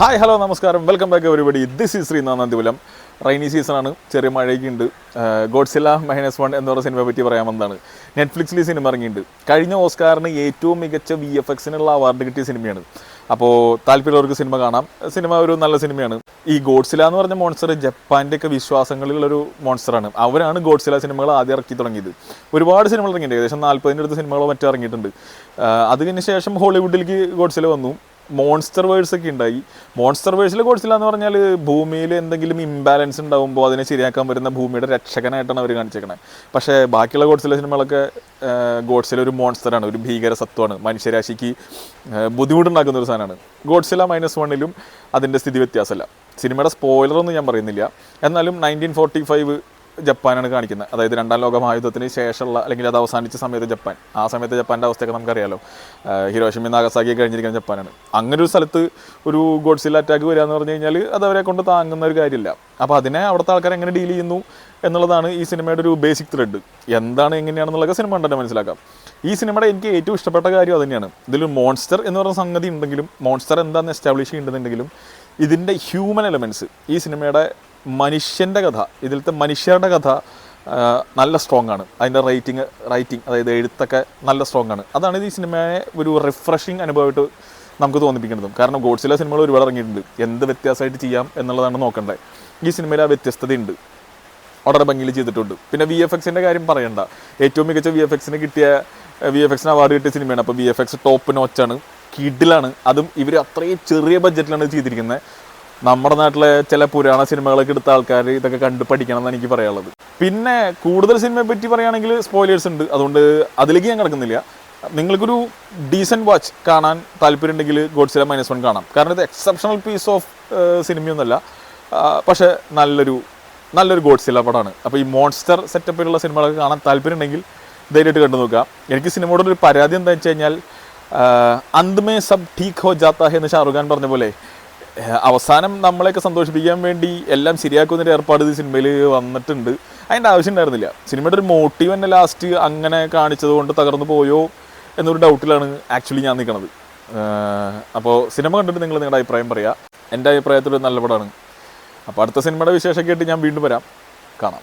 Hi hello നമസ്കാരം. Welcome back everybody. This is ശ്രീനാഥന്തിപുലം rainy സീസണാണ് ചെറിയ മഴയൊക്കെ ഉണ്ട് ഗോഡ്സില്ല മൈനസ് വൺ എന്ന് പറയുന്ന സിനിമയെ പറ്റി പറയാൻ വന്നതാണ് നെറ്റ്ഫ്ലിക്സിൽ സിനിമ ഇറങ്ങിയിട്ടുണ്ട്. കഴിഞ്ഞ ഓസ്കാറിന് ഏറ്റവും മികച്ച വി എഫ് എക്സിനുള്ള അവാർഡ് കിട്ടിയ സിനിമയാണ്. അപ്പോൾ താല്പര്യമുള്ളവർക്ക് സിനിമ കാണാം. സിനിമ ഒരു നല്ല സിനിമയാണ്. ഈ ഗോഡ്സില എന്ന് പറഞ്ഞ മോൺസ്റ്റർ ജപ്പാന്റെ ഒക്കെ വിശ്വാസങ്ങളിലുള്ളൊരു മോൺസ്റ്ററാണ് അവരാണ് ഗോഡ്സില സിനിമകൾ ആദ്യം ഇറക്കി തുടങ്ങിയത്. ഒരുപാട് സിനിമകൾ ഇറങ്ങിയിട്ടുണ്ട്. ഏകദേശം നാൽപ്പതിന്റെ അടുത്ത് സിനിമകളോ മറ്റോ ഇറങ്ങിയിട്ടുണ്ട്. അതിന് ശേഷം ഹോളിവുഡിലേക്ക് ഗോഡ്സില വന്നു. മോൺസ്റ്റർ വേഴ്സ് ഒക്കെ ഉണ്ടായി. മോൺസ്റ്റർ വേഴ്സിലെ ഗോഡ്സില്ല എന്ന് പറഞ്ഞാൽ ഭൂമിയിൽ എന്തെങ്കിലും ഇംബാലൻസ് ഉണ്ടാകുമ്പോൾ അതിനെ ശരിയാക്കാൻ വരുന്ന ഭൂമിയുടെ രക്ഷകനായിട്ടാണ് അവർ കാണിച്ചേക്കണത് പക്ഷേ ബാക്കിയുള്ള ഗോഡ്സിലെ സിനിമകളൊക്കെ ഗോഡ്സില ഒരു മോൺസ്റ്ററാണ് ഒരു ഭീകര സത്വമാണ്. മനുഷ്യരാശിക്ക് ബുദ്ധിമുട്ടുണ്ടാക്കുന്ന ഒരു സാധനമാണ്. ഗോഡ്സില മൈനസ് വണ്ണിലും അതിന്റെ സ്ഥിതി വ്യത്യാസമല്ല. സിനിമയുടെ സ്പോയിലറൊന്നും ഞാൻ പറയുന്നില്ല. എന്നാലും നയന്റീൻ ഫോർട്ടി ഫൈവ് ജപ്പാനാണ് കാണിക്കുന്നത്. അതായത് രണ്ടാം ലോക മഹായുദ്ധത്തിന് ശേഷമുള്ള അല്ലെങ്കിൽ അത് അവസാനിച്ച സമയത്ത് ജപ്പാൻ. ആ സമയത്ത് ജപ്പാന്റെ അവസ്ഥയൊക്കെ നമുക്കറിയാലോ. ഹിരോഷിമി നാഗസാക്കി കഴിഞ്ഞിരിക്കുന്ന ജപ്പാനാണ്. അങ്ങനെ ഒരു സ്ഥലത്ത് ഒരു ഗോഡ്സിൽ അറ്റാക്ക് വരിക എന്ന് പറഞ്ഞു കഴിഞ്ഞാൽ അത് അവരെ കൊണ്ട് താങ്ങുന്ന ഒരു കാര്യമില്ല. അപ്പോൾ അതിനെ അവിടുത്തെ ആൾക്കാർ എങ്ങനെ ഡീൽ ചെയ്യുന്നു എന്നുള്ളതാണ് ഈ സിനിമയുടെ ഒരു ബേസിക് ത്രെഡ് എന്താണ് എങ്ങനെയാണെന്നുള്ളത് സിനിമ കണ്ടു മനസ്സിലാക്കാം. ഈ സിനിമയുടെ എനിക്ക് ഏറ്റവും ഇഷ്ടപ്പെട്ട കാര്യം അതുതന്നെയാണ് ഇതിൽ മോൺസ്റ്റർ എന്ന് പറയുന്ന സംഗതി ഉണ്ടെങ്കിലും മോൺസ്റ്റർ എന്താണെന്ന് എസ്റ്റാബ്ലിഷ് ചെയ്യുന്നുണ്ടെങ്കിലും ഇതിന്റെ ഹ്യൂമൻ എലമെന്റ്സ് ഈ സിനിമയുടെ മനുഷ്യന്റെ കഥ ഇതിലത്തെ മനുഷ്യരുടെ കഥ നല്ല സ്ട്രോങ് ആണ്. അതിന്റെ റൈറ്റിങ് റൈറ്റിംഗ് അതായത് എഴുത്തൊക്കെ നല്ല സ്ട്രോങ് ആണ്. അതാണ് ഈ സിനിമയെ ഒരു റിഫ്രഷിങ് അനുഭവമായിട്ട് നമുക്ക് തോന്നിപ്പിക്കുന്നതും. കാരണം ഗോഡ്സിലെ സിനിമകൾ ഒരുപാട് ഇറങ്ങിയിട്ടുണ്ട്. എന്ത് വ്യത്യാസമായിട്ട് ചെയ്യാം എന്നുള്ളതാണ് നോക്കേണ്ടത്. ഈ സിനിമയിൽ ആ വ്യത്യസ്തതയുണ്ട്. വളരെ ഭംഗിയിൽ ചെയ്തിട്ടുണ്ട്. പിന്നെ വി എഫ് എക്സിന്റെ കാര്യം പറയണ്ട. ഏറ്റവും മികച്ച വി എഫ് എക്സിന് കിട്ടിയ വി എഫ് എക്സിന് അവാർഡ് കിട്ടിയ സിനിമയാണ് അപ്പോൾ വി എഫ് എക്സ് ടോപ്പ് നോച്ചാണ് കിഡിലാണ് അതും ഇവർ അത്രയും ചെറിയ ബഡ്ജറ്റിലാണ് ചെയ്തിരിക്കുന്നത്. നമ്മുടെ നാട്ടിലെ ചില പുരാണ സിനിമകളൊക്കെ എടുത്ത ആൾക്കാർ ഇതൊക്കെ കണ്ടു പഠിക്കണം എന്നാണ് എനിക്ക് പറയാനുള്ളത്. പിന്നെ കൂടുതൽ സിനിമയെ പറ്റി പറയുകയാണെങ്കിൽ സ്പോയിലേഴ്സ് ഉണ്ട്. അതുകൊണ്ട് അതിലേക്ക് ഞാൻ കിടക്കുന്നില്ല. നിങ്ങൾക്കൊരു ഡീസന്റ് വാച്ച് കാണാൻ താല്പര്യമുണ്ടെങ്കിൽ ഗോഡ്സില മൈനസ് വൺ കാണാം. കാരണം ഇത് എക്സെപ്ഷണൽ പീസ് ഓഫ് സിനിമയൊന്നുമല്ല. പക്ഷെ നല്ലൊരു നല്ലൊരു ഗോഡ്സില പടമാണ്. അപ്പോൾ ഈ മോൺസ്റ്റർ സെറ്റപ്പിലുള്ള സിനിമകളൊക്കെ കാണാൻ താല്പര്യമുണ്ടെങ്കിൽ ധൈര്യമായിട്ട് കണ്ടു നോക്കുക. എനിക്ക് സിനിമയോടൊരു പരാതി എന്താ വെച്ച് കഴിഞ്ഞാൽ അന്ത്മേ സബ് ഠീക്ക് ഹോ ജാത്ത എന്ന് ഷാറുഖ് ഖാൻ പറഞ്ഞ പോലെ അവസാനം നമ്മളെയൊക്കെ സന്തോഷിപ്പിക്കാൻ വേണ്ടി എല്ലാം ശരിയാക്കുന്നൊരു ഏർപ്പാട് ഈ സിനിമയിൽ വന്നിട്ടുണ്ട്. അതിന്റെ ആവശ്യം ഉണ്ടായിരുന്നില്ല. സിനിമയുടെ ഒരു മോട്ടീവ് തന്നെ ലാസ്റ്റ് അങ്ങനെ കാണിച്ചത് കൊണ്ട് തകർന്നു പോയോ എന്നൊരു ഡൗട്ടിലാണ് ആക്ച്വലി ഞാൻ നിൽക്കുന്നത് അപ്പോൾ സിനിമ കണ്ടിട്ട് നിങ്ങൾ നിങ്ങളുടെ അഭിപ്രായം പറയുക എന്റെ അഭിപ്രായത്തിൽ നല്ല പടമാണ് അപ്പോൾ അടുത്ത സിനിമയുടെ വിശേഷമൊക്കെ ആയിട്ട് ഞാൻ വീണ്ടും വരാം. കാണാം.